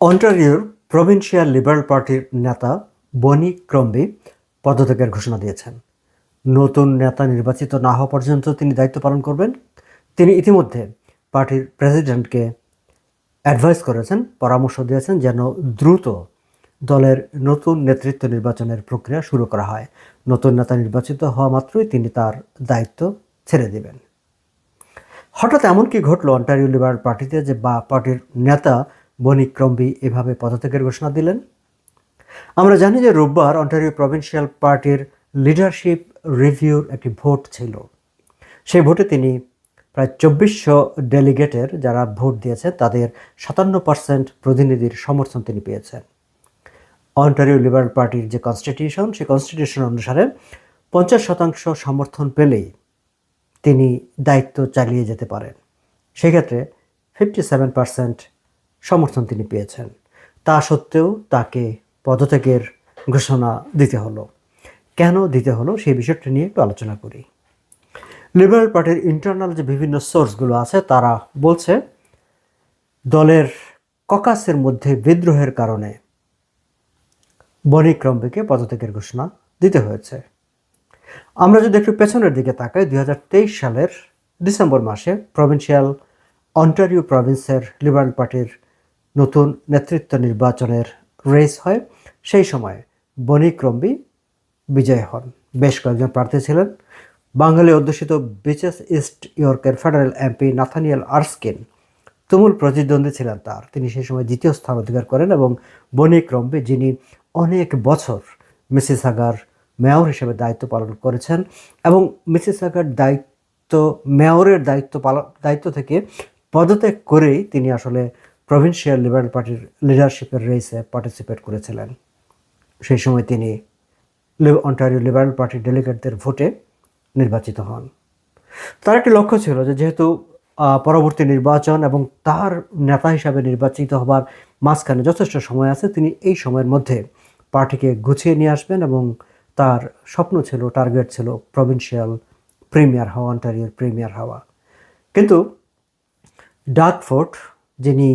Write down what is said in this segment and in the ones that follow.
অন্টারিওর provincial liberal পার্টির নেতা বনি ক্রম্বি পদত্যাগের ঘোষণা দিয়েছেন। নতুন নেতা নির্বাচিত না হওয়া পর্যন্ত তিনি দায়িত্ব পালন করবেন। তিনি ইতিমধ্যে পার্টির প্রেসিডেন্টকে অ্যাডভাইস করেছেন, পরামর্শ দিয়েছেন যেন দ্রুত দলের নতুন নেতৃত্ব নির্বাচনের প্রক্রিয়া শুরু করা হয়। নতুন নেতা নির্বাচিত হওয়া মাত্রই তিনি তার দায়িত্ব ছেড়ে দেবেন। হঠাৎ এমন কি ঘটলো অন্টারিও লিবারেল পার্টিতে যে বা পার্টির নেতা বনি ক্রম্বি এভাবে পদত্যাগের ঘোষণা দিলেন। আমরা জানি যে রোববার অন্টারিও প্রভিন্সিয়াল পার্টির লিডারশিপ রিভিউর একটি ভোট ছিল। সেই ভোটে তিনি প্রায় চব্বিশশো ডেলিগেটের যারা ভোট দিয়েছে, তাদের সাতান্ন পার্সেন্ট প্রতিনিধির সমর্থন তিনি পেয়েছেন। অন্টারিও লিবারেল পার্টির যে কনস্টিটিউশন, সেই কনস্টিটিউশন অনুসারে পঞ্চাশ শতাংশ সমর্থন পেলেই তিনি দায়িত্ব চালিয়ে যেতে পারেন। সেক্ষেত্রে ফিফটি সেভেন পার্সেন্ট সমর্থন তিনি পেয়েছেন। তা সত্ত্বেও তাকে পদত্যাগের ঘোষণা দিতে হলো। কেন দিতে হলো সেই বিষয়টি নিয়ে একটু আলোচনা করি। লিবারেল পার্টির ইন্টারনাল যে বিভিন্ন সোর্সগুলো আছে, তারা বলছে, দলের ককাসের মধ্যে বিদ্রোহের কারণে বনি পদত্যাগের ঘোষণা দিতে হয়েছে। আমরা যদি একটু পেছনের দিকে তাকাই, দুই হাজার তেইশ সালের ডিসেম্বর মাসে প্রভিন্সিয়াল অন্টারিও প্রভিন্সের লিবারেল পার্টির নতুন নেতৃত্ব নির্বাচনের রেস হয়। সেই সময় বনি ক্রম্বি বিজয় হন। বেশ কয়েকজন প্রার্থী ছিলেন। বাঙালি অধ্যুষিত বিচেস ইস্ট ইয়র্কের ফেডারেল এমপি নাথানিয়াল আর্সকিন তুমুল প্রতিদ্বন্দ্বী ছিলেন তার। তিনি সেই সময় দ্বিতীয় স্থান অধিকার করেন এবং বনি ক্রম্বে, যিনি অনেক বছর মিসিসাগার মেয়র হিসেবে দায়িত্ব পালন করেছেন এবং মিসেস মিসিসাগার দায়িত্ব, মেয়রের দায়িত্ব পালন দায়িত্ব থেকে পদত্যাগ করেই তিনি আসলে প্রভিন্সিয়াল লিবারেল পার্টির লিডারশিপের রেসে পার্টিসিপেট করেছিলেন। সেই সময় তিনি অন্টারিও লিবারেল পার্টির ডেলিগেটদের ভোটে নির্বাচিত হন। তার একটি লক্ষ্য ছিল যে যেহেতু পরবর্তী নির্বাচন এবং তার নেতা হিসাবে নির্বাচিত হবার মাঝখানে যথেষ্ট সময় আছে, তিনি এই সময়ের মধ্যে পার্টিকে গুছিয়ে নিয়ে আসবেন এবং তার স্বপ্ন ছিল টার্গেট ছিল প্রভিন্সিয়াল প্রিমিয়ার হওয়া অন্টারিওর প্রিমিয়ার হওয়া। কিন্তু ডার্কফোর্ড যিনি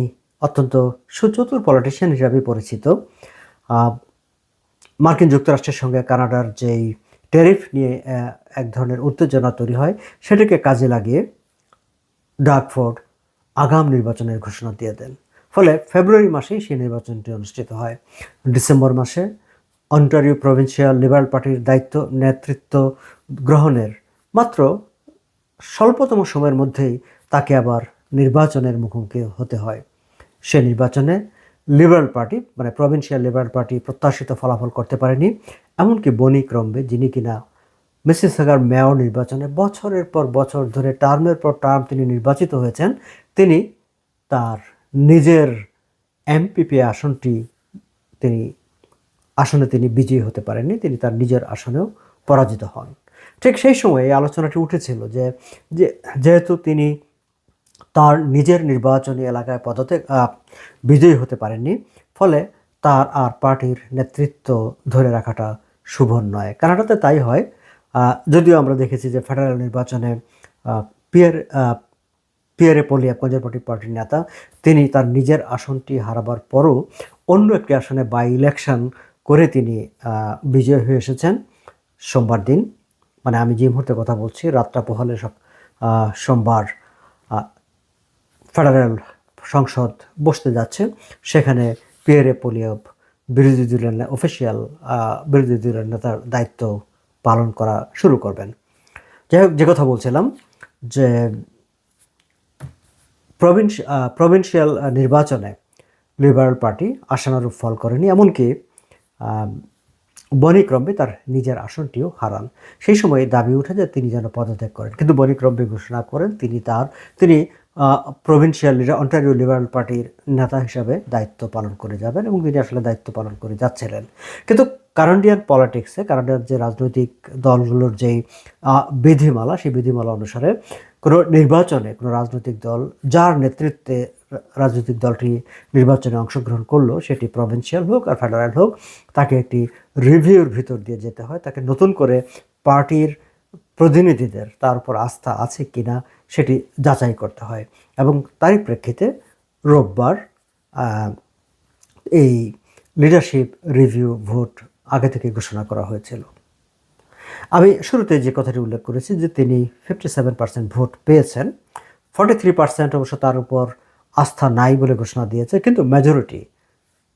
অত্যন্ত সুচতুর পলিটিশিয়ান হিসাবে পরিচিত। মার্কিন যুক্তরাষ্ট্রের সঙ্গে কানাডার যেই ট্যারিফ নিয়ে এক ধরনের উত্তেজনা তৈরি হয়, সেটাকে কাজে লাগিয়ে ডাকফোর্ড আগাম নির্বাচনের ঘোষণা দিয়ে দেন। ফলে ফেব্রুয়ারি মাসেই সেই নির্বাচনটি অনুষ্ঠিত হয়। ডিসেম্বর মাসে অন্টারিও প্রভিন্সিয়াল লিবারেল পার্টির দায়িত্ব, নেতৃত্ব গ্রহণের মাত্র স্বল্পতম সময়ের মধ্যেই তাকে আবার নির্বাচনের মুখোমুখি হতে হয়। সে নির্বাচনে লিবারেল পার্টি মানে প্রভিন্সিয়াল লিবারেল পার্টি প্রত্যাশিত ফলাফল করতে পারেনি। এমনকি বনি ক্রম্বে, যিনি কিনা মিসিসাগার মেয়র নির্বাচনে বছরের পর বছর ধরে, টার্মের পর টার্ম তিনি নির্বাচিত হয়েছেন, তিনি তার নিজের এমপিপি আসনটি তিনি, আসনে তিনি বিজয়ী হতে পারেননি, তিনি তার নিজের আসনেও পরাজিত হন। ঠিক সেই সময় এই আলোচনাটি উঠেছিল যে, যেহেতু তিনি তার নিজের নির্বাচনী এলাকায় পদতে আহ, বিজয়ী হতে পারেননি। ফলে তার আর পার্টির নেতৃত্ব ধরে রাখাটা শুভ নয়। কানাডাতে তাই হয়। যদিও আমরা দেখেছি যে ফেডারেল নির্বাচনে পিয়ার পিয়ারে পলিয়া কনজারভেটিভ পার্টির নেতা তিনি তার নিজের আসনটি হারাবার পরও অন্য একটি আসনে বাই ইলেকশন করে তিনি বিজয় হয়ে এসেছেন সোমবার দিন। মানে আমি যে মুহূর্তে কথা বলছি রাতটা পোহালে সব সোমবার ফেডারেল সংসদ বসতে যাচ্ছে। সেখানে পিয়ারে পোলিয়ব বিরোধী দলের অফিসিয়াল বিরোধী দলের নেতার দায়িত্ব পালন করা শুরু করবেন। যাই হোক যে কথা বলছিলাম যে প্রভিন্স প্রভিন্সিয়াল নির্বাচনে লিবারেল পার্টি আশানুরূপ ফল করেনি এমনকি আহ, বনি ক্রম্বে তার নিজের আসনটিও হারান। সেই সময় দাবি উঠে যে তিনি যেন পদত্যাগ করেন। কিন্তু বনি ক্রম্বে ঘোষণা করেন তিনি তার তিনি প্রভিন্সিয়াল অন্টারিও লিবারেল পার্টির নেতা হিসাবে দায়িত্ব পালন করে যাবেন এবং তিনি আসলে দায়িত্ব পালন করে যাচ্ছিলেন। কিন্তু কানাডিয়ান পলিটিক্সে কানাডিয়ার যে রাজনৈতিক দলগুলোর যেই বিধিমালা, সেই বিধিমালা অনুসারে কোনো নির্বাচনে কোনো রাজনৈতিক দল, যার নেতৃত্বে রাজনৈতিক দলটি নির্বাচনে অংশগ্রহণ করল, সেটি প্রভিন্সিয়াল হোক আর ফেডারেল হোক, তাকে একটি রিভিউর ভিতর দিয়ে যেতে হয়। তাকে নতুন করে পার্টির প্রতিনিধিদের তার উপর আস্থা আছে কিনা সেটি যাচাই করতে হয়। এবং তারই প্রেক্ষিতে রোববার এই লিডারশিপ রিভিউ ভোট আগে থেকে ঘোষণা করা হয়েছিল। আমি শুরুতে যে কথাটি উল্লেখ করেছি যে তিনি ফিফটি সেভেন পার্সেন্ট ভোট পেয়েছেন ফর্টি থ্রি পার্সেন্ট অবশ্য তার উপর আস্থা নাই বলে ঘোষণা দিয়েছে, কিন্তু মেজরিটি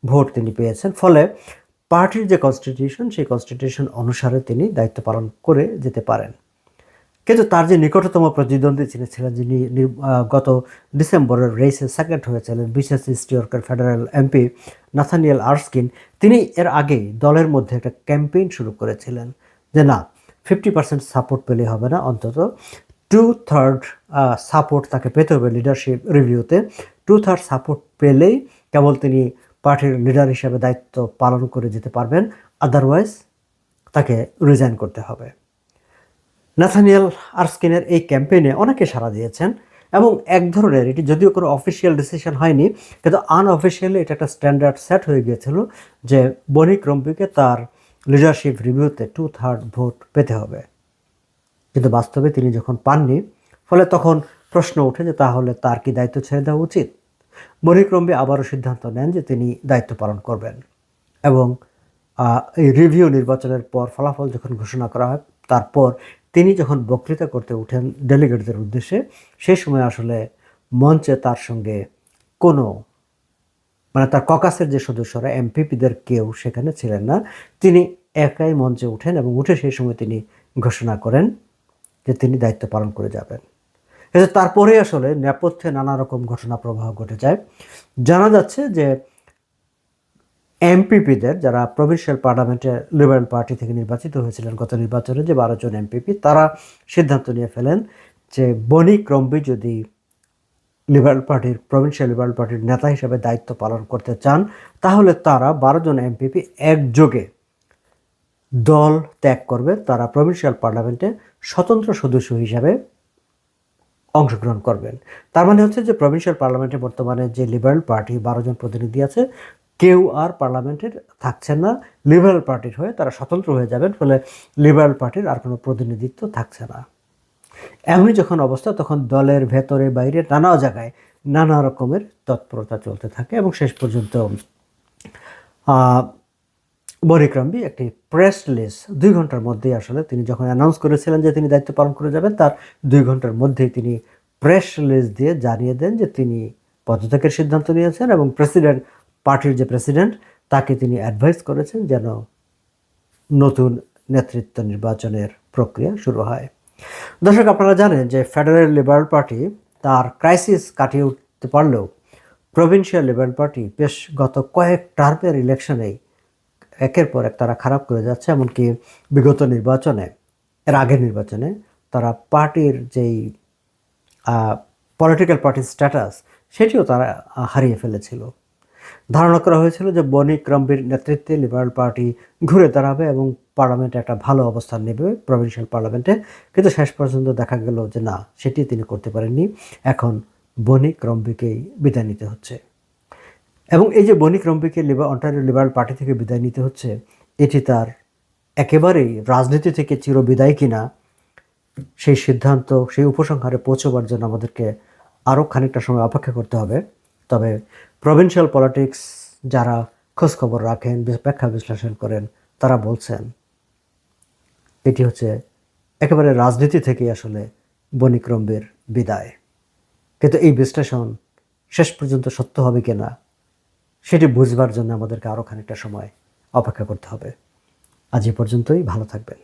ভোট তিনি পেয়েছেন। ফলে পার্টির যে কনস্টিটিউশন সেই কনস্টিটিউশন অনুসারে তিনি দায়িত্ব পালন করে যেতে পারেন। কিন্তু তার যে নিকটতম প্রতিদ্বন্দ্বী যিনি ছিলেন যিনি গত ডিসেম্বরের রেসে সেকেন্ড হয়েছিলেন বিশেষ ইস্ট ইয়র্কের ফেডারেল এমপি নাথানিয়েল আর্সকিন। তিনি এর আগেই দলের মধ্যে একটা ক্যাম্পেইন শুরু করেছিলেন যে না ফিফটি পার্সেন্ট সাপোর্ট পেলে হবে না, অন্তত টু থার্ড সাপোর্ট তাকে পেতে হবে লিডারশিপ রিভিউতে টু থার্ড সাপোর্ট পেলেই কেবল তিনি পার্টির লিডার হিসেবে দায়িত্ব পালন করে যেতে পারবেন আদারওয়াইজ তাকে রিজাইন করতে হবে। নাথানিয়াল আর্সকিনের এই ক্যাম্পেইনে অনেকে সাড়া দিয়েছেন এবং এক ধরনের, এটি যদিও কোনো অফিসিয়াল ডিসিশন হয়নি, কিন্তু আনঅফিসিয়ালি এটা একটা স্ট্যান্ডার্ড সেট হয়ে গিয়েছিল যে বণিক রম্পিকে তার লিডারশিপ রিভিউতে টু থার্ড ভোট পেতে হবে। কিন্তু বাস্তবে তিনি যখন পাননি, ফলে তখন প্রশ্ন ওঠে যে তাহলে তার কি দায়িত্ব ছেড়ে দেওয়া উচিত? বণিক্রম্বী আবারও সিদ্ধান্ত নেন যে তিনি দায়িত্ব পালন করবেন এবং এই রিভিউ নির্বাচনের পর ফলাফল যখন ঘোষণা করা হয়, তারপর তিনি যখন বক্তৃতা করতে উঠেন ডেলিগেটদের উদ্দেশ্যে সেই সময় আসলে মঞ্চে তার সঙ্গে কোনো মানে তার ককাসের যে সদস্যরা, এমপিপিদের কেউ সেখানে ছিলেন না। তিনি একাই মঞ্চে উঠেন এবং উঠে সেই সময় তিনি ঘোষণা করেন যে তিনি দায়িত্ব পালন করে যাবেন। কিন্তু তারপরে আসলে নেপথ্যে নানা রকম ঘটনা প্রবাহ ঘটে যায়। জানা যাচ্ছে যে এমপিপিদের, যারা প্রভিন্সিয়াল পার্লামেন্টে লিবারেল পার্টি থেকে নির্বাচিত হয়েছিলেন গত নির্বাচনে যে বারো জন এমপিপি, তারা সিদ্ধান্ত নিয়ে ফেলেন যে বনি ক্রম্বি যদি লিবারেল পার্টির প্রভিন্সিয়াল লিবারেল পার্টির নেতা হিসেবে দায়িত্ব পালন করতে চান, তাহলে তারা বারো জন এমপিপি একযোগে দল ত্যাগ করবে। তারা প্রভিন্সিয়াল পার্লামেন্টে স্বতন্ত্র সদস্য হিসাবে অংশগ্রহণ করবেন। তার মানে হচ্ছে যে প্রভিন্সিয়াল পার্লামেন্টে বর্তমানে যে লিবারেল পার্টি বারো জন প্রতিনিধি আছে কেউ আর পার্লামেন্টের থাকছেন না। লিবারেল পার্টির হয়ে তারা স্বতন্ত্র হয়ে যাবেন, ফলে লিবারেল পার্টির আর কোনো প্রতিনিধিত্ব থাকছে না। এমনই যখন অবস্থা, তখন দলের ভেতরে বাইরে নানা জায়গায় নানা রকমের তৎপরতা চলতে থাকে এবং শেষ পর্যন্ত বরিক্রম্বী একটি প্রেস লিস্ট দুই ঘণ্টার মধ্যেই আসলে তিনি যখন অ্যানাউন্স করেছিলেন যে তিনি দায়িত্ব পালন করে যাবেন, তার দুই ঘণ্টার মধ্যেই তিনি প্রেস লিস্ট দিয়ে জানিয়ে দেন যে তিনি পদত্যাগের সিদ্ধান্ত নিয়েছেন এবং প্রেসিডেন্ট পার্টির যে প্রেসিডেন্ট, তাকে তিনি অ্যাডভাইস করেছেন যেন নতুন নেতৃত্ব নির্বাচনের প্রক্রিয়া শুরু হয়। দর্শক, আপনারা জানেন যে ফেডারেল লিবারেল পার্টি তার ক্রাইসিস কাটিয়ে উঠতে পারলেও প্রভিন্সিয়াল লিবারেল পার্টি বেশ গত কয়েক টার্মের ইলেকশনেই একের পর এক তারা খারাপ করে যাচ্ছে। এমনকি বিগত নির্বাচনে, এর আগের নির্বাচনে তারা পার্টির যেই পলিটিক্যাল পার্টির স্ট্যাটাস সেটিও তারা হারিয়ে ফেলেছিল। ধারণা করা হয়েছিল যে বনি ক্রম্বির নেতৃত্বে লিবারেল পার্টি ঘুরে দাঁড়াবে এবং পার্লামেন্টে একটা ভালো অবস্থান নেবে প্রভিন্সিয়াল পার্লামেন্টে। কিন্তু শেষ পর্যন্ত দেখা গেল যে না, সেটি তিনি করতে পারেননি। এখন বনি ক্রম্বিকেই বিদায় নিতে হচ্ছে। এবং এই যে বণিক রম্পিকে লিবার অন্টারিও লিবারেল পার্টি থেকে বিদায় নিতে হচ্ছে, এটি তার একেবারেই রাজনীতি থেকে চিরবিদায় কিনা, সেই সিদ্ধান্ত, সেই উপসংহারে পৌঁছবার জন্য আমাদেরকে আরও খানিকটা সময় অপেক্ষা করতে হবে। তবে প্রভিন্সিয়াল পলিটিক্স যারা খোঁজখবর রাখেন ব্যাখ্যা বিশ্লেষণ করেন, তারা বলছেন এটি হচ্ছে একেবারে রাজনীতি থেকেই আসলে বণিক্রম্বের বিদায়। কিন্তু এই বিশ্লেষণ শেষ পর্যন্ত সত্য হবে কিনা সেটি বুঝবার জন্য আমাদেরকে আরও খানিকটা সময় অপেক্ষা করতে হবে। আজ এ পর্যন্তই, ভালো থাকবেন।